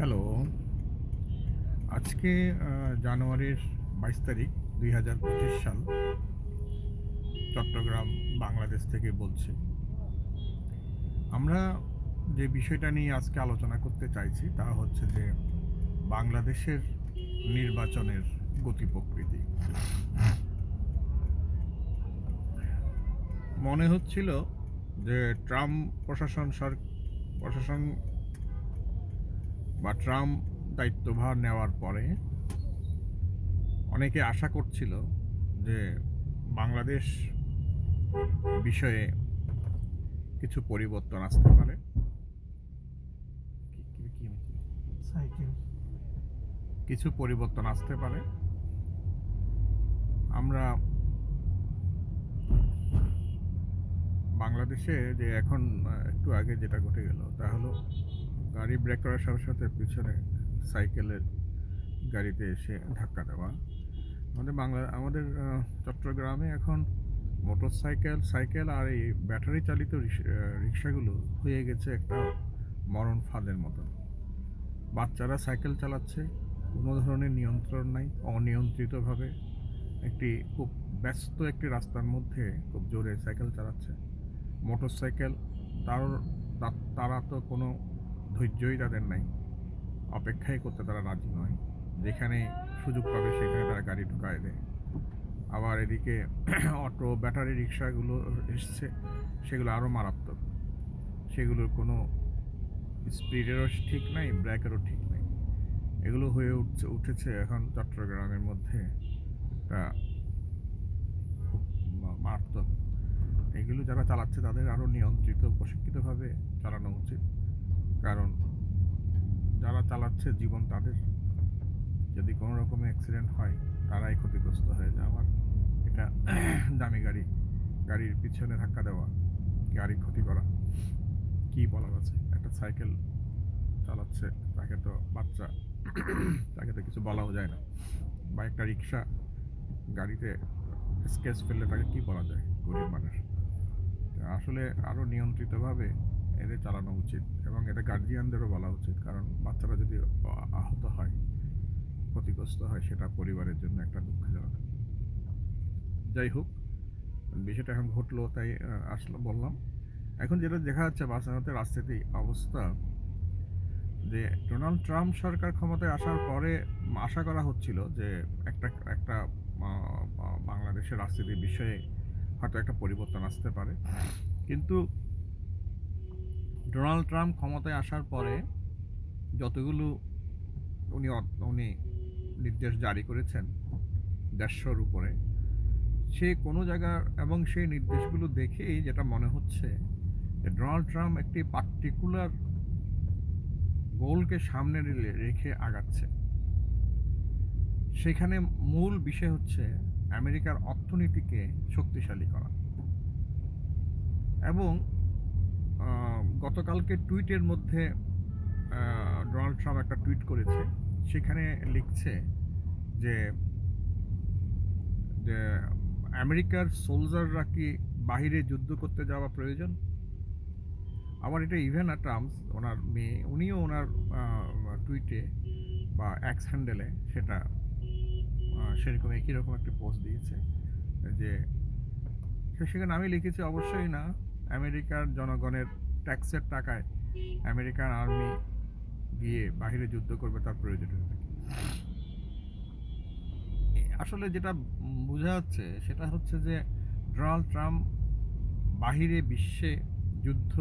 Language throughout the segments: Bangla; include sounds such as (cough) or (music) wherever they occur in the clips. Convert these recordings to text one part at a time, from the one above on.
হ্যালো আজকে জানুয়ারির বাইশ তারিখ, দুই হাজার পঁচিশ সাল, চট্টগ্রাম, বাংলাদেশ থেকে বলছি। আমরা যে বিষয়টা নিয়ে আজকে আলোচনা করতে চাইছি তা হচ্ছে যে, বাংলাদেশের নির্বাচনের গতি প্রকৃতি। মনে হচ্ছিল যে, ট্রাম্প প্রশাসন সর, প্রশাসন বা ট্রাম্প দায়িত্বভার নেওয়ার পরে অনেকে আশা করছিল যে বাংলাদেশ বিষয়ে কিছু পরিবর্তন আসতে পারে। কিছু পরিবর্তন আসতে পারে। আমরা বাংলাদেশে যে এখন একটু আগে যেটা ঘটে গেল তা হলো গাড়ি ব্রেক করার সাথে সাথে পিছনে সাইকেলের গাড়িতে এসে ধাক্কা দেওয়া। আমাদের বাংলা, আমাদের চট্টগ্রামে এখন মোটর সাইকেল সাইকেল আর এই ব্যাটারি চালিত রিক্সাগুলো হয়ে গেছে একটা মরণ ফাঁদের মতো বাচ্চারা সাইকেল চালাচ্ছে, কোনো ধরনের নিয়ন্ত্রণ নাই, অনিয়ন্ত্রিতভাবে। একটি খুব ব্যস্ত একটি রাস্তার মধ্যে খুব জোরে সাইকেল চালাচ্ছে। মোটর সাইকেল তার, তারা তো কোনো ধৈর্যই তাদের নাই। অপেক্ষাই করতে তারা রাজি নয়। যেখানে সুযোগ পাবে সেখানে তারা গাড়ি ঢুকায় দেয়। আবার এদিকে (clears throat) অটো, ব্যাটারি, রিক্সাগুলো এসছে, সেগুলো আরও মারাত্মক। সেগুলোর কোনো স্পিডেরও ঠিক নাই, ব্রেকেরও ঠিক নাই। এগুলো হয়ে উঠছে, উঠেছে এখন চট্টগ্রামের মধ্যে। একটা খুব মারাত্মক। এগুলো যারা চালাচ্ছে তাদের আরও নিয়ন্ত্রিত, প্রশিক্ষিতভাবে চালানো উচিত। কারণ যারা চালাচ্ছে জীবন তাদের। যদি কোনো রকমে অ্যাক্সিডেন্ট হয়, তারাই ক্ষতিগ্রস্ত হয়ে যায়। আমার এটা (clears throat) দামি গাড়ি, গাড়ির পিছনে ধাক্কা দেওয়া, গাড়ি ক্ষতি করা, কি বলার আছে? একটা সাইকেল চালাচ্ছে, তাকে তো বাচ্চা, (clears throat) তাকে তো কিছু বলাও যায় না। বা একটা রিক্সা গাড়িতে স্কেচ ফেললে তাকে কি বলা যায়? গরিব মানুষ। আসলে আরও নিয়ন্ত্রিতভাবে এদের চালানো উচিত এবং এটা গার্জিয়ানদেরও বলা উচিত, কারণ বাচ্চারা যদি আহত হয়, ক্ষতিগ্রস্ত হয়, সেটা পরিবারের জন্য একটা দুঃখজনক। যাই হোক, বিষয়টা এখন ঘটলো, তাই আসলো, বললাম। এখন যেটা দেখা যাচ্ছে বাসাতে রাজনীতি অবস্থা, যে ডোনাল্ড ট্রাম্প সরকার ক্ষমতায় আসার পরে আশা করা হচ্ছিল যে একটা একটা বাংলাদেশের রাজনীতির বিষয়ে হয়তো একটা পরিবর্তন আসতে পারে। কিন্তু ডোনাল্ড ট্রাম্প ক্ষমতায় আসার পরে যতগুলো উনি উনি নির্দেশ জারি করেছেন দেড়শোর উপরে, সে কোনো জায়গার এবং সেই নির্দেশগুলো দেখেই যেটা মনে হচ্ছে যে ডোনাল্ড ট্রাম্প একটি পার্টিকুলার গোলকে সামনে রেখে আগাচ্ছে। সেখানে মূল বিষয় হচ্ছে আমেরিকার অর্থনীতিকে শক্তিশালী করা। এবং গতকালকে টুইটের মধ্যে ডোনাল্ড ট্রাম্প একটা টুইট করেছে। সেখানে লিখছে যে আমেরিকার সোলজাররা কি বাহিরে যুদ্ধ করতে যাওয়া প্রয়োজন? আবার এটা ইভেন ট্রাম্পস, ওনার মেয়ে, উনিও ওনার টুইটে বা অ্যাক্স হ্যান্ডেলে সেটা সেরকম একই রকম একটি পোস্ট দিয়েছে যে সেখানে আমি লিখেছি অবশ্যই না। আমেরিকার জনগণের ট্যাক্সের টাকায় আমেরিকান আর্মি গিয়ে বাহিরে যুদ্ধ করবে তার প্রয়োজনীয়তা কি আসলে যেটা বোঝা যাচ্ছে সেটা হচ্ছে যে ডোনাল্ড ট্রাম্প বাহিরে বিশ্বে যুদ্ধ,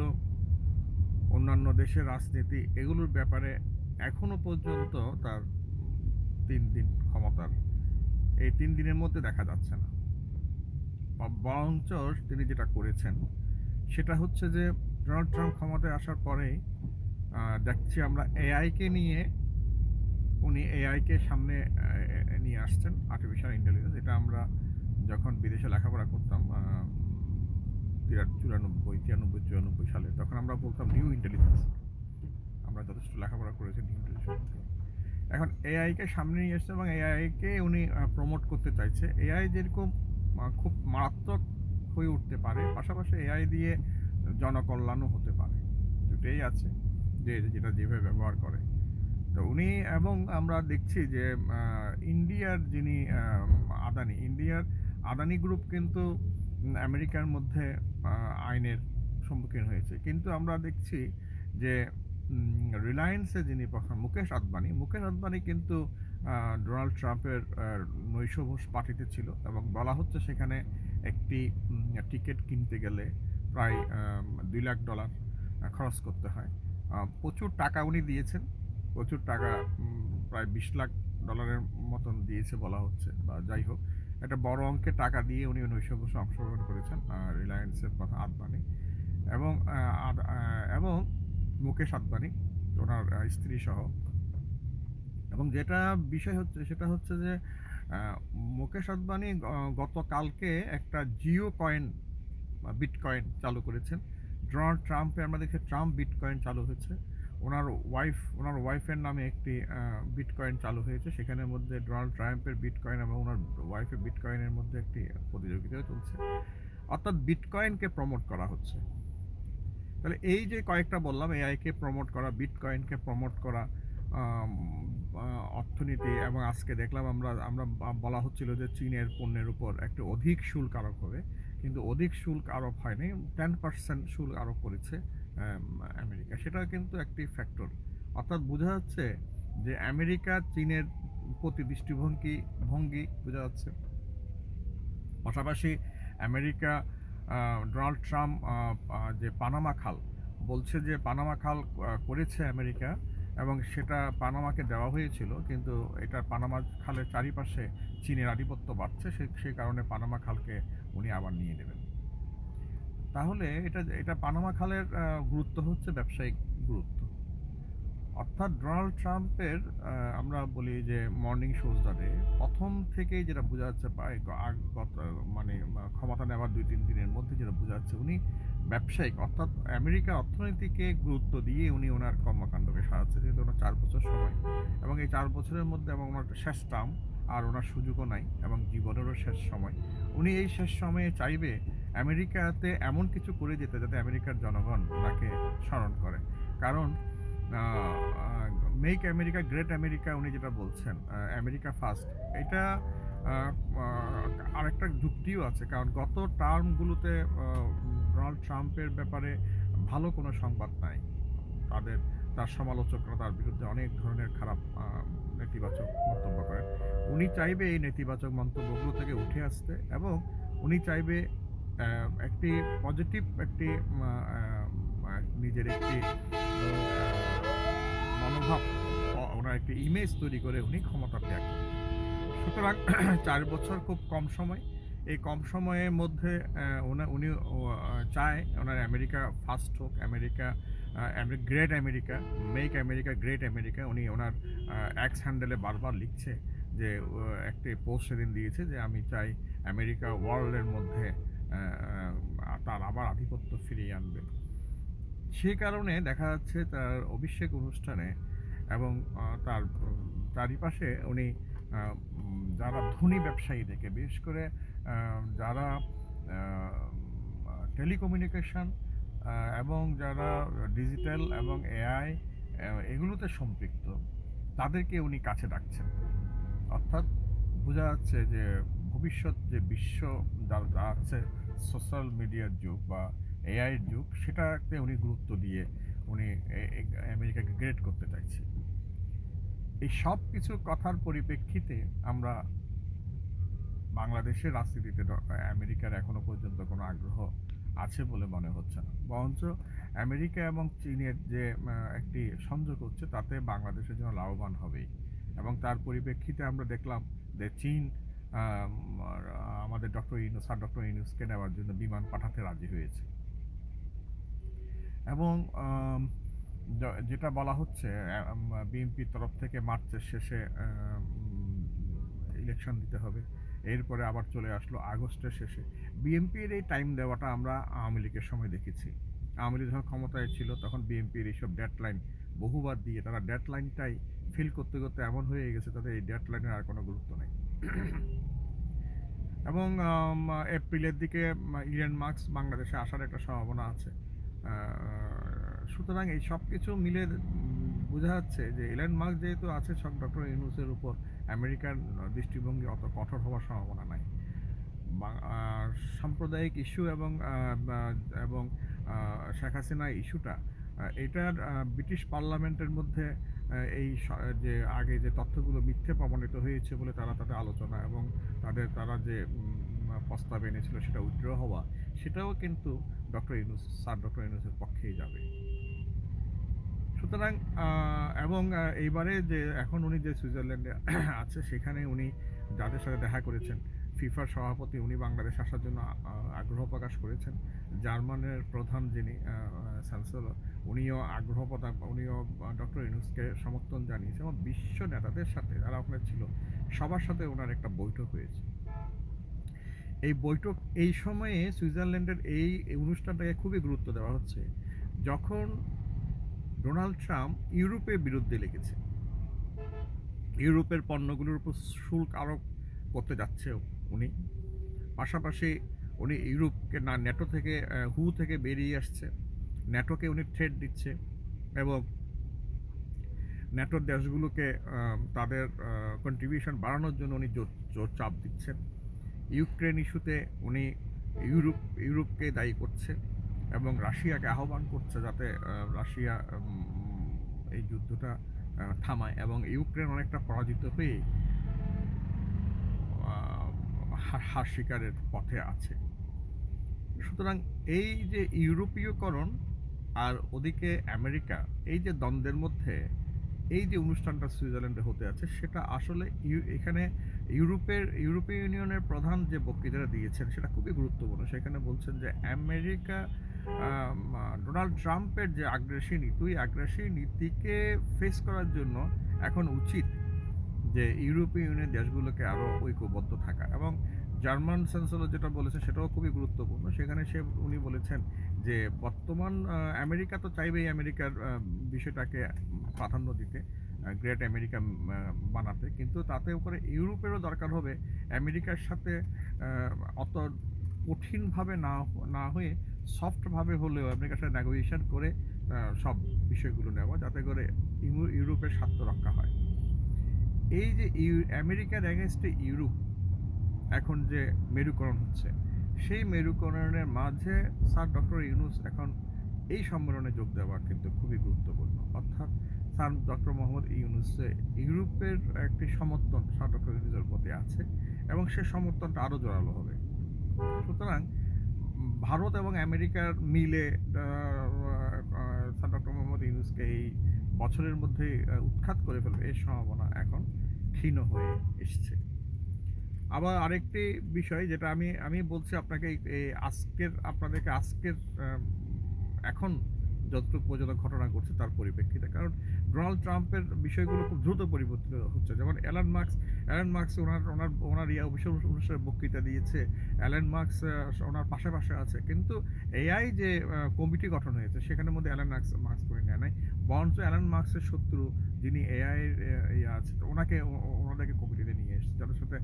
অন্যান্য দেশের রাজনীতি এগুলোর ব্যাপারে এখনও পর্যন্ত তার তিন দিন ক্ষমতার, এই তিন দিনের মধ্যে দেখা যাচ্ছে না। বরঞ্চ তিনি যেটা করেছেন সেটা হচ্ছে যে ডোনাল্ড ট্রাম্প ক্ষমতায় আসার আহ, দেখছি আমরা এআইকে নিয়ে উনি এআইকে সামনে নিয়ে আসছেন আর্টিফিশিয়াল ইন্টেলিজেন্স এটা আমরা যখন বিদেশে লেখাপড়া করতাম চুরানব্বই তিরানব্বই চুরানব্বই সালে তখন আমরা বলতাম নিউ ইন্টেলিজেন্স আমরা যথেষ্ট লেখাপড়া করেছি নিউ ইন্টেলিজেন্স এখন এআইকে সামনে নিয়ে এসছে এবং এআইকে উনি প্রমোট করতে চাইছে। এআই যেরকম খুব মারাত্মক হয়ে উঠতে পারে। পাশাপাশি এআই দিয়ে জনকল্যাণও হতে পারে। দুটোই আছে যে যেটা যেভাবে ব্যবহার করে। তো উনি এবং আমরা দেখছি যে ইন্ডিয়ার যিনি আদানি, ইন্ডিয়ার আদানি গ্রুপ কিন্তু আমেরিকার মধ্যে আইনের সম্মুখীন হয়েছে। কিন্তু আমরা দেখছি যে রিলায়েন্সে যিনি মুকেশ আদবানি মুকেশ আদবানি কিন্তু ডোনাল্ড ট্রাম্পের নৈশভোজ পার্টিতে ছিল এবং বলা হচ্ছে সেখানে একটি টিকিট কিনতে গেলে প্রায় দুই লাখ ডলার খরচ করতে হয়। প্রচুর টাকা উনি দিয়েছেন। প্রচুর টাকা প্রায় বিশ লাখ ডলারের মতন দিয়েছে বলা হচ্ছে বা যাই হোক। একটা বড় অঙ্কের টাকা দিয়ে উনি নৈশভোজে অংশগ্রহণ করেছেন রিলায়েন্সের কথা আদবানি। এবং এবং মুকেশ আদবানি, ওনার স্ত্রী সহ। এবং যেটা বিষয় হচ্ছে, সেটা হচ্ছে যে মুকেশ আদবানি গতকালকে একটা জিও কয়েন বিটকয়েন চালু করেছেন। ডোনাল্ড ট্রাম্পে আমরা দেখি ট্রাম্প বিটকয়েন চালু হয়েছে। ওনার ওয়াইফ, ওনার ওয়াইফের নামে একটি বিটকয়েন চালু হয়েছে। সেখানের মধ্যে ডোনাল্ড ট্রাম্পের বিটকয়েন এবং ওনার ওয়াইফের বিটকয়েনের মধ্যে একটি প্রতিযোগিতা চলছে। অর্থাৎ বিটকয়েনকে প্রমোট করা হচ্ছে। তাহলে এই যে কয়েকটা বললাম, এআইকে প্রমোট করা, বিটকয়েনকে প্রমোট করা অর্থনীতি এবং আজকে দেখলাম আমরা আমরা বলা হচ্ছিল যে চীনের পণ্যের উপর একটু অধিক শুল্ক আরোপ হবে, কিন্তু অধিক শুল্ক আরোপ হয়নি টেন পার্সেন্ট শুল্ক আরোপ করেছে আমেরিকা। সেটা কিন্তু একটি ফ্যাক্টর অর্থাৎ বোঝা যাচ্ছে যে আমেরিকা চীনের প্রতি দৃষ্টিভঙ্গি, ভঙ্গি বোঝা যাচ্ছে। পাশাপাশি আমেরিকা ডোনাল্ড ট্রাম্প যে পানামা খাল, বলছে যে পানামা খাল করেছে আমেরিকা এবং সেটা পানামাকে দেওয়া হয়েছিল, কিন্তু এটা পানামা খালের চারিপাশে চীনের আধিপত্য বাড়ছে, সে সেই কারণে পানামা খালকে উনি আবার নিয়ে নেবেন। তাহলে এটা এটা পানামা খালের গুরুত্ব হচ্ছে ব্যবসায়িক গুরুত্ব। অর্থাৎ ডোনাল্ড ট্রাম্পের আমরা বলি যে মর্নিং শোজ শোজদারে প্রথম থেকেই যেটা বোঝা যাচ্ছে মানে ক্ষমতা নেওয়ার দুই তিন দিনের মধ্যে যেটা বোঝা যাচ্ছে উনি ব্যবসায়িক, অর্থাৎ আমেরিকা অর্থনীতিকে গুরুত্ব দিয়ে উনি ওনার কর্মকাণ্ডকে সাজাচ্ছে যেহেতু ওনার চার বছর সময় এবং এই চার বছরের মধ্যে এবং ওনার শেষ টার্ম আর ওনার সুযোগও নাই এবং জীবনেরও শেষ সময়। উনি এই শেষ সময়ে চাইবে আমেরিকাতে এমন কিছু করে যেতে যাতে আমেরিকার জনগণ ওনাকে স্মরণ করে। কারণ মেক আমেরিকা গ্রেট আমেরিকা উনি যেটা বলছেন আমেরিকা ফার্স্ট এটা আরেকটা যুক্তিও আছে, কারণ গত টার্মগুলোতে ডোনাল্ড ট্রাম্পের ব্যাপারে ভালো কোনো সংবাদ নাই তাদের, তার সমালোচকরা তার বিরুদ্ধে অনেক ধরনের খারাপ নেতিবাচক মন্তব্য করেন উনি চাইবে এই নেতিবাচক মন্তব্যগুলো থেকে উঠে আসতে এবং উনি চাইবে একটি পজিটিভ একটি নিজের একটি মনোভাব ওনার একটি ইমেজ তৈরি করে উনি ক্ষমতা ত্যাগ। সুতরাং (clears throat) চার বছর খুব কম সময়। এই কম সময়ের মধ্যে উনি চায় ওনার আমেরিকা ফার্স্ট হোক, America great America, make America, great America. উনি ওনার এক্স হ্যান্ডেলে বারবার লিখছে যে একটি পোস্ট সেদিন দিয়েছে যে, আমি চাই আমেরিকা ওয়ার্ল্ডের মধ্যে তার আবার আধিপত্য ফিরিয়ে আনবে। সেই কারণে দেখা যাচ্ছে তার অভিষেক অনুষ্ঠানে এবং তার চারিপাশে উনি যারা ধনী ব্যবসায়ী দেখে, বিশেষ করে যারা টেলিকমিউনিকেশন এবং যারা ডিজিটাল এবং এআই এগুলোতে সম্পৃক্ত, তাদেরকে উনি কাছে ডাকছেন। অর্থাৎ বোঝা যাচ্ছে যে ভবিষ্যৎ যে বিশ্ব যা আছে, সোশ্যাল মিডিয়ার যুগ বা এআইয়ের যুগ, সেটাতে উনি গুরুত্ব দিয়ে উনি আমেরিকাকে গ্রেড করতে চাইছে। এই সব কিছু কথার পরিপ্রেক্ষিতে আমরা বাংলাদেশের রাজনীতিতে আমেরিকার এখনও পর্যন্ত কোনো আগ্রহ আছে বলে মনে হচ্ছে না। বরঞ্চ আমেরিকা এবং চীনের যে একটি সংযোগ হচ্ছে তাতে বাংলাদেশের জন্য লাভবান হবেই। এবং তার পরিপ্রেক্ষিতে আমরা দেখলাম যে চীন আর, আমাদের ডক্টর ইনুস স্যার ডক্টর ইনুসকে নেওয়ার জন্য বিমান পাঠাতে রাজি হয়েছে। এবং যেটা বলা হচ্ছে বিএনপির তরফ থেকে মার্চের শেষে ইলেকশন দিতে হবে। এরপরে আবার চলে আসলো আগস্টের শেষে। বিএনপির এই টাইম দেওয়াটা আমরা আওয়ামী লীগের সময় দেখেছি। আওয়ামী লীগ যখন ক্ষমতায় ছিল, তখন বিএনপির এইসব ডেডলাইন বহুবার দিয়ে তারা ডেডলাইনটাই ফিল করতে করতে এমন হয়ে গেছে তাদের এই ডেডলাইনের আর কোনো গুরুত্ব নেই। (clears throat) এবং এপ্রিলের দিকে ইলিয়ান মার্কস বাংলাদেশে আসার একটা সম্ভাবনা আছে। সুতরাং এই সব কিছু মিলে বোঝা যাচ্ছে যে এলেন মার্ক যেহেতু আছে, সব ডক্টর ইউনুসের উপর আমেরিকার দৃষ্টিভঙ্গি অত কঠোর হওয়ার সম্ভাবনা নাই। সাম্প্রদায়িক ইস্যু এবং এবং শেখ হাসিনা ইস্যুটা এটার ব্রিটিশ পার্লামেন্টের মধ্যে এই যে আগে যে তথ্যগুলো মিথ্যে প্রমাণিত হয়েছে বলে তারা তাদের আলোচনা এবং তাদের, তারা যে প্রস্তাব এনেছিল সেটা উইথড্র হওয়া, সেটাও কিন্তু ডক্টর ইউনুস, স্যার ডক্টর ইউনুসের পক্ষেই যাবে। সুতরাং এবং এইবারে যে এখন উনি যে সুইজারল্যান্ডে (clears throat) আছে, সেখানে উনি যাদের সাথে দেখা করেছেন, ফিফার সভাপতি উনি বাংলাদেশ আসার জন্য আগ্রহ প্রকাশ করেছেন। জার্মানের প্রধান যিনি চ্যান্সেলর উনিও আগ্রহ উনিও ডক্টর ইউনুসকে সমর্থন জানিয়েছে এবং বিশ্ব নেতাদের সাথে যারা ওখানে ছিল, সবার সাথে ওনার একটা বৈঠক হয়েছে। এই বৈঠক এই সময়ে সুইজারল্যান্ডের এই অনুষ্ঠানটাকে খুবই গুরুত্ব দেওয়া হচ্ছে। যখন ডোনাল্ড ট্রাম্প ইউরোপের বিরুদ্ধে লেগেছে, ইউরোপের পণ্যগুলোর উপর শুল্ক আরোপ করতে যাচ্ছে উনি, পাশাপাশি উনি ইউরোপকে না, ন্যাটো থেকে হু থেকে বেরিয়ে আসছে। ন্যাটোকে উনি থ্রেড দিচ্ছে এবং ন্যাটোর দেশগুলোকে তাদের কন্ট্রিবিউশন বাড়ানোর জন্য উনি জোর জোর চাপ দিচ্ছেন। ইউক্রেন ইস্যুতে উনি ইউরোপ, ইউরোপকে দায়ী করছে এবং রাশিয়াকে আহ্বান করছে যাতে রাশিয়া এই যুদ্ধটা থামায় এবং ইউক্রেন অনেকটা পরাজিত হয়ে হার শিকারের পথে আছে। সুতরাং এই যে ইউরোপীয়করণ আর ওদিকে আমেরিকা, এই যে দ্বন্দ্বের মধ্যে এই যে অনুষ্ঠানটা সুইজারল্যান্ডে হতে আছে, সেটা আসলে এখানে ইউরোপের, ইউরোপীয় ইউনিয়নের প্রধান যে বক্তৃতাটা দিয়েছেন, সেটা খুবই গুরুত্বপূর্ণ। সেখানে বলছেন যে আমেরিকা ডোনাল্ড ট্রাম্পের যে আগ্রাসী নীতি, ওই আগ্রাসী নীতিকে ফেস করার জন্য এখন উচিত যে ইউরোপীয় ইউনিয়ন দেশগুলোকে আরও ঐক্যবদ্ধ থাকা। এবং জার্মান চ্যান্সেলর যেটা বলেছে, সেটাও খুবই গুরুত্বপূর্ণ। সেখানে সে, উনি বলেছেন যে বর্তমান আমেরিকা তো চাইবেই আমেরিকার বিষয়টাকে প্রাধান্য দিতে গ্রেট আমেরিকা বানাতে। কিন্তু তাতে করে ইউরোপেরও দরকার হবে আমেরিকার সাথে অত কঠিনভাবে না না হয়ে সফটভাবে হলেও আমেরিকার সাথে নেগোসিয়েশন করে সব বিষয়গুলো নেওয়া যাতে করে ইউ- ইউরোপের স্বার্থ রক্ষা হয়। এই যে আমেরিকার এগেনস্টে ইউরোপ এখন যে মেরুকরণ হচ্ছে, সেই মেরুকরণের মাঝে স্যার ডক্টর ইউনুস এখন এই সম্মেলনে যোগ দেওয়া কিন্তু খুবই গুরুত্বপূর্ণ। অর্থাৎ স্যার ডক্টর মোহাম্মদ ইউনুসে ইউরোপের একটি সমর্থন ডক্টর ইউনুসের প্রতি আছে এবং সে সমর্থনটা আরও জোরালো হবে। সুতরাং ভারত এবং আমেরিকার মিলে স্যার ডক্টর মোহাম্মদ ইউনুসকে এই বছরের মধ্যে উৎখাত করে ফেলবে এই সম্ভাবনা এখন ক্ষীণ হয়ে এসছে। আবার আরেকটি বিষয় যেটা আমি আমি বলছি আপনাকে আজকের, আপনাদেরকে আজকের এখন যতটুকু পর্যন্ত ঘটনা ঘটছে তার পরিপ্রেক্ষিতে। কারণ ডোনাল্ড ট্রাম্পের বিষয়গুলো খুব দ্রুত পরিবর্তিত হচ্ছে। যেমন অ্যালান মার্কস অ্যালান মার্কস ওনার ওনার ওনার ইয়া অফিসের অনুষ্ঠানে বক্তৃতা দিয়েছে। অ্যালান মার্কস ওনার পাশে পাশে আছে। কিন্তু এআই যে কমিটি গঠন হয়েছে, সেখানের মধ্যে অ্যালান মার্কস মার্কস করে নেয় নাই। বরঞ্চ অ্যালান মার্কসের শত্রু যিনি এআই ইয়ে আছে ওনাকে ওনাদেরকে কমিটিতে নিয়ে এসেছে। যাদের সাথে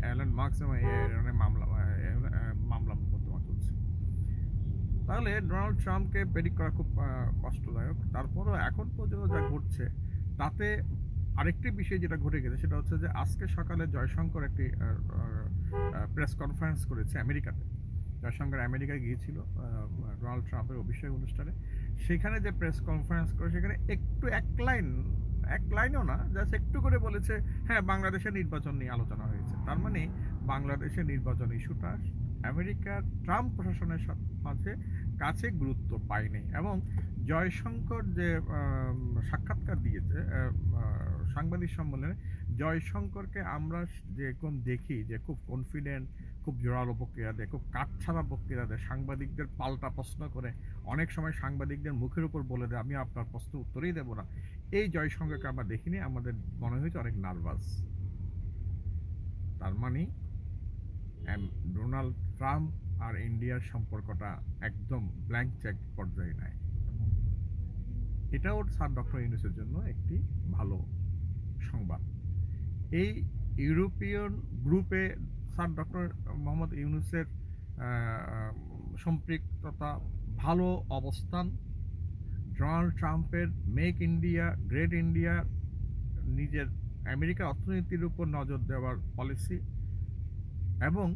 অ্যালান মার্কস এবং এআই মামলা আহ, আহ, মামলা বর্তমান চলছে তাহলে ডোনাল্ড ট্রাম্পকে প্রেডিক্ট করা খুব কষ্টদায়ক। তারপরও এখন পর্যন্ত যা ঘটছে, তাতে আরেকটি বিষয় যেটা ঘটে গেছে, সেটা হচ্ছে যে আজকে সকালে জয়শঙ্কর একটি প্রেস কনফারেন্স করেছে আমেরিকাতে। জয়শঙ্কর আমেরিকায় গিয়েছিল ডোনাল্ড ট্রাম্পের অভিষেক অনুষ্ঠানে। সেখানে যে প্রেস কনফারেন্স করে, সেখানে একটু এক লাইন এক লাইনও না জাস্ট একটু করে বলেছে হ্যাঁ বাংলাদেশের নির্বাচন নিয়ে আলোচনা হয়েছে। তার মানে বাংলাদেশের নির্বাচন ইস্যুটা আমেরিকার ট্রাম্প প্রশাসনের মাঝে কাছে গুরুত্ব পায়নি এবং জয়শঙ্কর যে সাক্ষাৎকার দিয়েছে সাংবাদিক সম্মেলনে, জয়শঙ্করকে আমরা যেরকম দেখি যে খুব কনফিডেন্ট খুব জোরালো বক্তৃতা দেয়, খুব কাঠছাড়া বক্তৃতা দেয়, সাংবাদিকদের পাল্টা প্রশ্ন করে, অনেক সময় সাংবাদিকদের মুখের উপর বলে দেয়, আমি আপনার প্রশ্ন উত্তরেই দেবো না। এই জয়শঙ্করকে আমরা দেখিনি, আমাদের মনে হয়েছে অনেক নার্ভাস। তার মানে ডোনাল্ড ট্রাম্প আর ইন্ডিয়ার সম্পর্কটা একদম ব্ল্যাঙ্ক চেক পর্যায়ে নেয় এটাও স্যার ডক্টর ইউনুসের জন্য একটি ভালো সংবাদ। এই ইউরোপিয়ান গ্রুপে স্যার ডক্টর মোহাম্মদ ইউনুসের সম্পৃক্ততা ভালো অবস্থান, ডোনাল্ড ট্রাম্পের মেক ইন্ডিয়া গ্রেট ইন্ডিয়া নিজের আমেরিকার অর্থনীতির উপর নজর দেওয়ার পলিসি এবং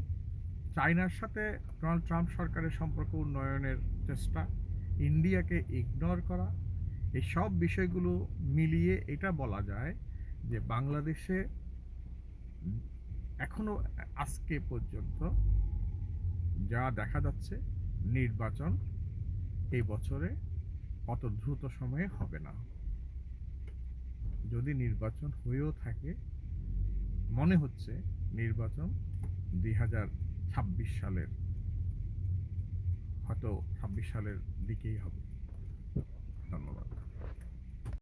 চায়নার সাথে ডোনাল্ড ট্রাম্প সরকারের সম্পর্ক উন্নয়নের চেষ্টা, ইন্ডিয়াকে ইগনোর করা এই সব বিষয়গুলো মিলিয়ে এটা বলা যায় যে বাংলাদেশে এখনও আজকে পর্যন্ত যা দেখা যাচ্ছে, নির্বাচন এই বছরে অত দ্রুত সময়ে হবে না। যদি নির্বাচন হয়েও থাকে, মনে হচ্ছে নির্বাচন দুই হাজার ছাব্বিশ সালের হয়তো ছাব্বিশ সালের দিকেই হবে। ধন্যবাদ।